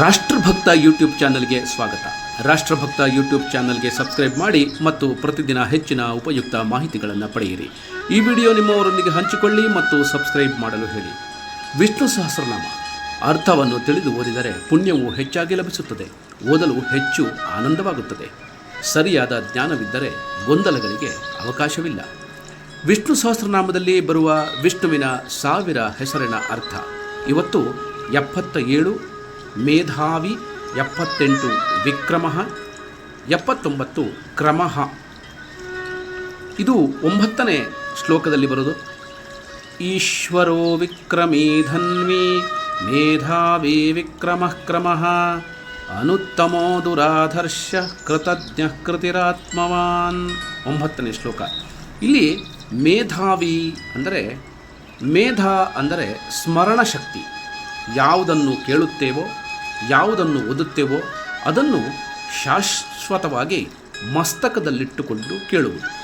ರಾಷ್ಟ್ರಭಕ್ತ YouTube ಚಾನಲ್ಗೆ ಸ್ವಾಗತ. ರಾಷ್ಟ್ರಭಕ್ತ YouTube ಚಾನಲ್ಗೆ ಸಬ್ಸ್ಕ್ರೈಬ್ ಮಾಡಿ ಮತ್ತು ಪ್ರತಿದಿನ ಹೆಚ್ಚಿನ ಉಪಯುಕ್ತ ಮಾಹಿತಿಗಳನ್ನು ಪಡೆಯಿರಿ. ಈ ವಿಡಿಯೋ ನಿಮ್ಮವರೊಂದಿಗೆ ಹಂಚಿಕೊಳ್ಳಿ ಮತ್ತು ಸಬ್ಸ್ಕ್ರೈಬ್ ಮಾಡಲು ಹೇಳಿ. ವಿಷ್ಣು ಸಹಸ್ರನಾಮ. ಅರ್ಥವನ್ನು ತಿಳಿದು ಓದಿದರೆ ಪುಣ್ಯವು ಹೆಚ್ಚಾಗಿ ಲಭಿಸುತ್ತದೆ. ಓದಲು ಹೆಚ್ಚು ಆನಂದವಾಗುತ್ತದೆ. ಸರಿಯಾದ ಜ್ಞಾನವಿದ್ದರೆ ಗೊಂದಲಗಳಿಗೆ ಅವಕಾಶವಿಲ್ಲ. ವಿಷ್ಣು ಸಹಸ್ರನಾಮದಲ್ಲಿ ಬರುವ ವಿಷ್ಣುವಿನ ಸಾವಿರ ಹೆಸರಿನ ಅರ್ಥ. ಇವತ್ತು ಎಪ್ಪತ್ತ ಏಳು ಮೇಧಾವಿ ಎಪ್ಪತ್ತೆಂಟು ವಿಕ್ರಮ, ಎಪ್ಪತ್ತೊಂಬತ್ತು ಕ್ರಮಃ. ಇದು ಒಂಬತ್ತನೇ ಶ್ಲೋಕದಲ್ಲಿ ಬರೋದು. ಈಶ್ವರೋ ವಿಕ್ರಮೀ ಧನ್ವಿ ಮೇಧಾವಿ ವಿಕ್ರಮ ಕ್ರಮಃ, ಅನುತ್ತಮೋ ದುರಾಧರ್ಷ ಕೃತಜ್ಞ ಕೃತಿರಾತ್ಮವಾನ್. ಒಂಬತ್ತನೇ ಶ್ಲೋಕ. ಇಲ್ಲಿ ಮೇಧಾವಿ ಅಂದರೆ, ಮೇಧ ಅಂದರೆ ಸ್ಮರಣಶಕ್ತಿ. ಯಾವುದನ್ನು ಕೇಳುತ್ತೇವೋ ಯಾವುದನ್ನು ಓದುತ್ತೇವೋ ಅದನ್ನು ಶಾಶ್ವತವಾಗಿ ಮಸ್ತಕದಲ್ಲಿಟ್ಟುಕೊಂಡು ಕೇಳುವುದು.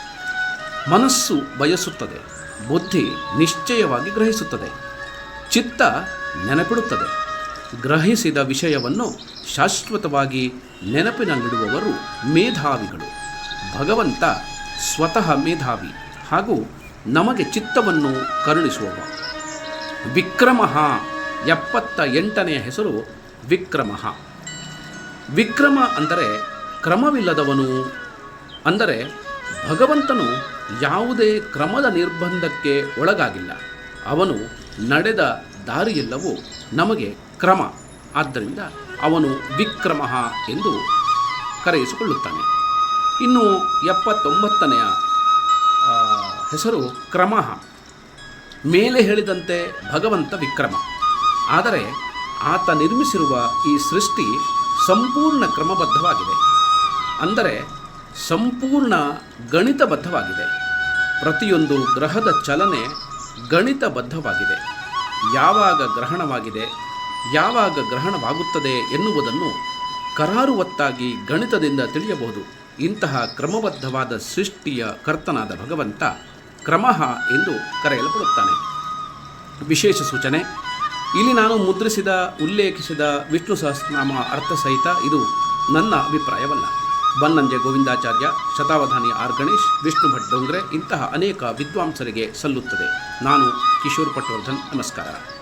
ಮನಸ್ಸು ಬಯಸುತ್ತದೆ, ಬುದ್ಧಿ ನಿಶ್ಚಯವಾಗಿ ಗ್ರಹಿಸುತ್ತದೆ, ಚಿತ್ತ ನೆನಪಿಡುತ್ತದೆ. ಗ್ರಹಿಸಿದ ವಿಷಯವನ್ನು ಶಾಶ್ವತವಾಗಿ ನೆನಪಿನಲ್ಲಿಡುವವರು ಮೇಧಾವಿಗಳು. ಭಗವಂತ ಸ್ವತಃ ಮೇಧಾವಿ ಹಾಗೂ ನಮಗೆ ಚಿತ್ತವನ್ನು ಕರುಣಿಸುವವ. ವಿಕ್ರಮ ಎಪ್ಪತ್ತ ಎಂಟನೆಯ ಹೆಸರು ವಿಕ್ರಮ. ವಿಕ್ರಮ ಅಂದರೆ ಕ್ರಮವಿಲ್ಲದವನು, ಅಂದರೆ ಭಗವಂತನು ಯಾವುದೇ ಕ್ರಮದ ನಿರ್ಬಂಧಕ್ಕೆ ಒಳಗಾಗಿಲ್ಲ. ಅವನು ನಡೆದ ದಾರಿಯೆಲ್ಲವೂ ನಮಗೆ ಕ್ರಮ. ಆದ್ದರಿಂದ ಅವನು ವಿಕ್ರಮ ಎಂದು ಕರೆಯಿಸಿಕೊಳ್ಳುತ್ತಾನೆ. ಇನ್ನು ಎಪ್ಪತ್ತೊಂಬತ್ತನೆಯ ಹೆಸರು ಕ್ರಮಃ. ಮೇಲೆ ಹೇಳಿದಂತೆ ಭಗವಂತ ವಿಕ್ರಮ. ಆದರೆ ಆತ ನಿರ್ಮಿಸಿರುವ ಈ ಸೃಷ್ಟಿ ಸಂಪೂರ್ಣ ಕ್ರಮಬದ್ಧವಾಗಿದೆ. ಅಂದರೆ ಸಂಪೂರ್ಣ ಗಣಿತಬದ್ಧವಾಗಿದೆ. ಪ್ರತಿಯೊಂದು ಗ್ರಹದ ಚಲನೆ ಗಣಿತಬದ್ಧವಾಗಿದೆ. ಯಾವಾಗ ಗ್ರಹಣವಾಗಿದೆ, ಯಾವಾಗ ಗ್ರಹಣವಾಗುತ್ತದೆ ಎನ್ನುವುದನ್ನು ಕರಾರುವತ್ತಾಗಿ ಗಣಿತದಿಂದ ತಿಳಿಯಬಹುದು. ಇಂತಹ ಕ್ರಮಬದ್ಧವಾದ ಸೃಷ್ಟಿಯ ಕರ್ತನಾದ ಭಗವಂತ ಕ್ರಮಃ ಎಂದು ಕರೆಯಲ್ಪಡುತ್ತಾನೆ. ವಿಶೇಷ ಸೂಚನೆ ಇಲ್ಲಿ ನಾನು ಮುದ್ರಿಸಿದ, ಉಲ್ಲೇಖಿಸಿದ ವಿಷ್ಣು ಸಹಸ್ರನಾಮ ಅರ್ಥಸಹಿತ ಇದು ನನ್ನ ಅಭಿಪ್ರಾಯವಲ್ಲ. ಬನ್ನಂಜೆ ಗೋವಿಂದಾಚಾರ್ಯ, ಶತಾವಧಾನಿ ಆರ್ ಗಣೇಶ್, ವಿಷ್ಣು ಭಟ್ ಡೊಂಗ್ರೆ ಇಂತಹ ಅನೇಕ ವಿದ್ವಾಂಸರಿಗೆ ಸಲ್ಲುತ್ತದೆ. ನಾನು ಕಿಶೋರ್ ಪಟ್ವರ್ಧನ್ ನಮಸ್ಕಾರ.